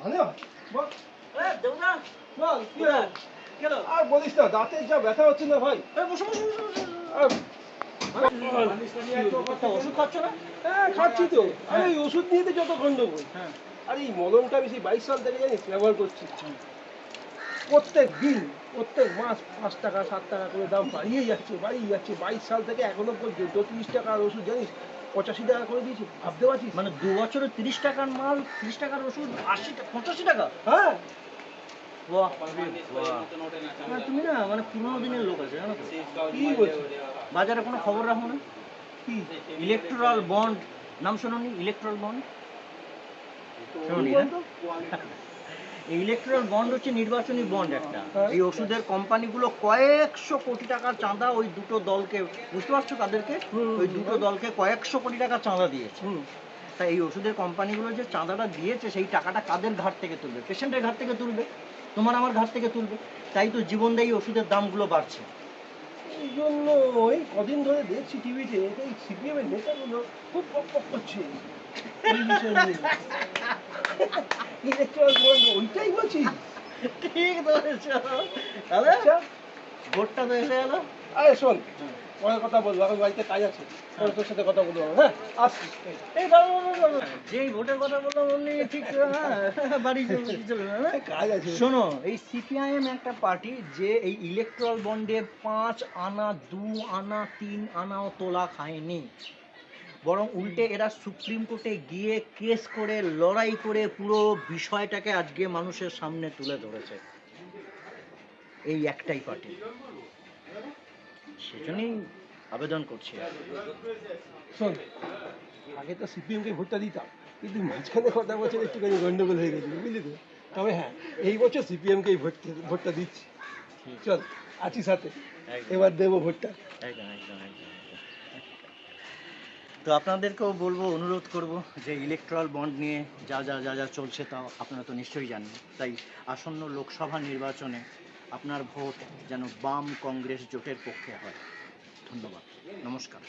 মানে আর বলিস না দাঁতের যা ব্যথা হচ্ছে না ভাই ওষুধ খাচ্ছ না হ্যাঁ খাচ্ছি তো আরে এই ওষুধ নিয়ে তো যত গন্ডগোল হ্যাঁ আর এই মলমটা আমি সেই বাইশ সাল থেকে জানিস ব্যবহার করছি প্রত্যেক দিন প্রত্যেক মাস পাঁচ টাকা সাত টাকা করে দাম বাড়িয়ে যাচ্ছে বাড়িয়ে যাচ্ছে বাইশ সাল থেকে এখনও পর্যন্ত তিরিশ টাকার ওষুধ জানিস পঁচাশি টাকা করে দিয়েছি ভাবতে পারছিস? মানে দু বছরে তিরিশ টাকার মাল তিরিশ টাকার ওষুধ আশি টাকা পঁচাশি টাকা? হ্যাঁ। বাহ বাহ তুমি না মানে পুরোনো দিনের লোক আছে জানো কি বলছিস? বাজারে কোনো খবর রাখো না। কি? ইলেকট্রাল বন্ড নাম শোনোনি ইলেকট্রাল বন্ড শোনোনি কি না? বলতো? এই ইলেকট্রাল বন্ড হচ্ছে নির্বাচনী বন্ড একটা। হ্যাঁ। এই ওষুধের কোম্পানিগুলো কয়েকশো কোটি টাকার চাঁদা ওই দুটো দলকে বুঝতে পারছ তাদেরকে? ওই দুটো দলকে কয়েকশো কোটি টাকা চাঁদা দিয়েছে। তা এই ওষুধের কোম্পানিগুলো যে চাঁদাটা দিয়েছে সেই টাকাটা কাদের ঘাট থেকে তুলবে? পেশেন্টের ঘাট থেকে তুলবে? তোমার আমার ঘাট থেকে তুলবে? তাই তো জীবনদায়ী ওষুধের দামগুলো বাড়ছে। এই জন্য ওই কদিন ধরে দেখছি টিভিতে এই সিপিএম এর নেতাগুলো খুব পক করছে। এই শোনো, এই সিপিআইএম একটা পার্টি যে এই ইলেকট্রাল বন্ডে পাঁচ আনা, দু আনা, তিন আনাও তোলা খায়নি। বরং উল্টে এরা সুপ্রিম কোর্টে গিয়ে কেস করে লড়াই করে পুরো বিষয়টাকে আজকে মানুষের সামনে তুলে ধরেছে। এই একটাই পার্টি। সেজন্যই আবেদন করছি। শোন আগে তো সিপিএম কে ভোটটা দিতাম কিন্তু মাঝখানে কথা বছর একটুখানি গন্ডগোল হয়ে গেছিল বুঝলি তো? তবে হ্যাঁ এই বছর সিপিএম কেই ভোট ভোটটা দিচ্ছি। চল আছি সাথে। এবার দেবো ভোটটা। একদম একদম একদম। তো আপনাদেরকেও বলব, অনুরোধ করব যে ইলেকট্রাল বন্ড নিয়ে যা যা যা যা চলছে তা আপনারা তো নিশ্চয়ই জানেন। তাই আসন্ন লোকসভা নির্বাচনে আপনার ভোট যেন বাম কংগ্রেস জোটের পক্ষে হয়। ধন্যবাদ। নমস্কার।